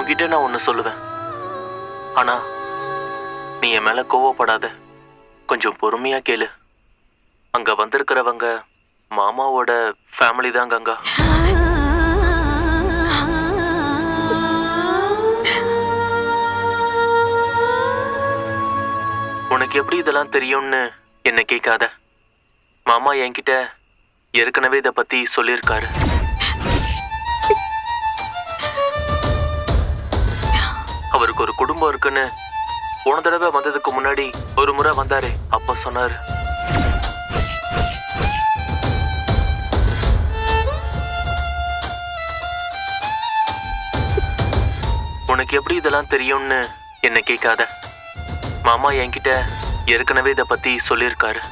உன்கிட்ட நான் ஒன்று சொல்லுவேன். ஆனா நீ என் மேல கோவப்படாத. கொஞ்சம் பொறுமையா கேளு. அங்க வந்திருக்கிறவங்க மாமாவோட ஃபேமிலி தாங்க அங்கா உனக்கு எப்படி இதெல்லாம் தெரியும்னு என்ன கேட்காத. மாமா என்கிட்ட ஏற்கனவே இதை பத்தி சொல்லியிருக்காரு. அவருக்கு ஒரு குடும்பம் இருக்குன்னு போன தடவை வந்ததுக்கு முன்னாடி ஒரு முறை வந்தாரு. அப்ப சொன்னாரு. உனக்கு எப்படி இதெல்லாம் தெரியும்னு என்ன கேட்காத. மாமா என்கிட்ட ஏற்கனவே இதை பத்தி சொல்லியிருக்காரு.